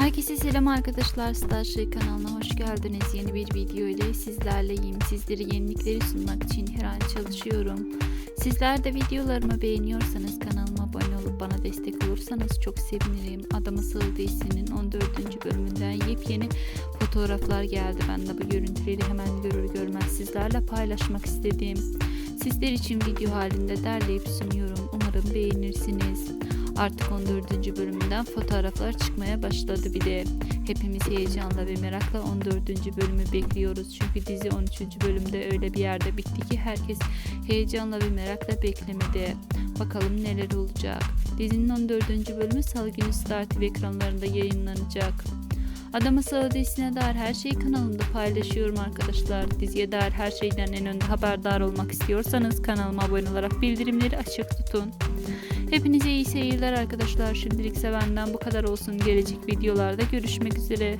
Herkese selam arkadaşlar. Starship kanalına hoş geldiniz. Yeni bir video ile sizlerleyim. Sizlere yenilikleri sunmak için her an çalışıyorum. Sizler de videolarımı beğeniyorsanız kanalıma abone olup bana destek olursanız çok sevinirim. Adamı Sığ dizisinin 14. bölümünden yepyeni fotoğraflar geldi. Ben de bu görüntüleri hemen görür görmez sizlerle paylaşmak istedim. Sizler için video halinde derleyip sunuyorum. Umarım beğenirsiniz. Artık 14. bölümünden fotoğraflar çıkmaya başladı bir de. Hepimiz heyecanla ve merakla 14. bölümü bekliyoruz. Çünkü dizi 13. bölümde öyle bir yerde bitti ki herkes heyecanla ve merakla beklemede. Bakalım neler olacak. Dizinin 14. bölümü Salı günü Star TV ekranlarında yayınlanacak. Adamı Salı dair her şeyi kanalımda paylaşıyorum arkadaşlar. Diziye dair her şeyden en önde haberdar olmak istiyorsanız kanalıma abone olarak bildirimleri açık tutun. Hepinize iyi seyirler arkadaşlar. Şimdilik benden bu kadar olsun. Gelecek videolarda görüşmek üzere.